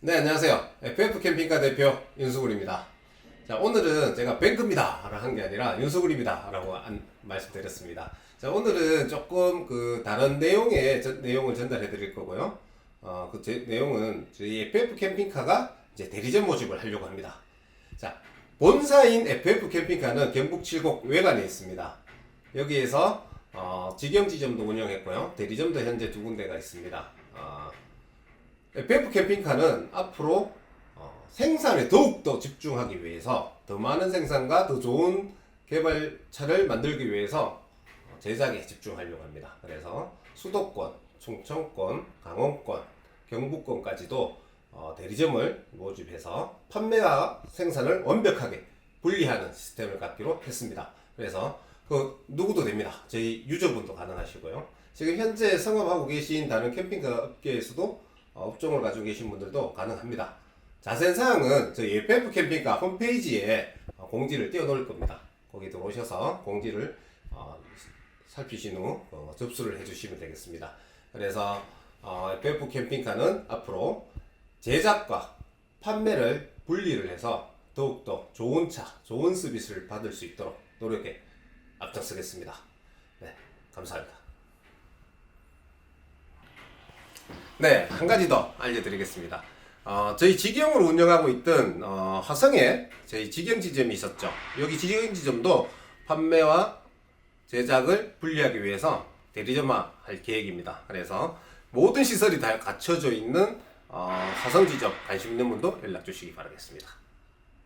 네, 안녕하세요. FF 캠핑카 대표 윤수굴입니다. 자, 오늘은 제가 뱅크입니다. 라고 한 게 아니라 윤수굴입니다. 라고 안- 말씀드렸습니다. 자, 오늘은 조금 그 다른 내용의 전- 내용을 전달해 드릴 거고요. 어, 그 제- 내용은 저희 FF 캠핑카가 이제 대리점 모집을 하려고 합니다. 자, 본사인 FF 캠핑카는 경북 칠곡 외관에 있습니다. 여기에서 어, 직영 지점도 운영했고요. 대리점도 현재 두 군데가 있습니다. 어, FF 캠핑카는 앞으로 어, 생산에 더욱더 집중하기 위해서 더 많은 생산과 더 좋은 개발차를 만들기 위해서 어, 제작에 집중하려고 합니다. 그래서 수도권, 충청권, 강원권, 경북권까지도 어, 대리점을 모집해서 판매와 생산을 완벽하게 분리하는 시스템을 갖기로 했습니다. 그래서 그 누구도 됩니다. 저희 유저분도 가능하시고요. 지금 현재 성업하고 계신 다른 캠핑카 업계에서도 어, 업종을 가지고 계신 분들도 가능합니다. 자세한 사항은 저희 FF 캠핑카 홈페이지에 어, 공지를 띄워놓을 겁니다. 거기 들어오셔서 공지를 어, 살피신 후 어, 접수를 해주시면 되겠습니다. 그래서 어, FF 캠핑카는 앞으로 제작과 판매를 분리를 해서 더욱더 좋은 차, 좋은 서비스를 받을 수 있도록 노력에 앞장서겠습니다. 네, 감사합니다. 네, 한 가지 더 알려드리겠습니다. 어, 저희 직영으로 운영하고 있던 어, 화성에 저희 직영 지점이 있었죠. 여기 직영 지점도 판매와 제작을 분리하기 위해서 대리점화 할 계획입니다. 그래서 모든 시설이 다 갖춰져 있는 어, 화성 지점 관심 있는 분도 연락 주시기 바라겠습니다.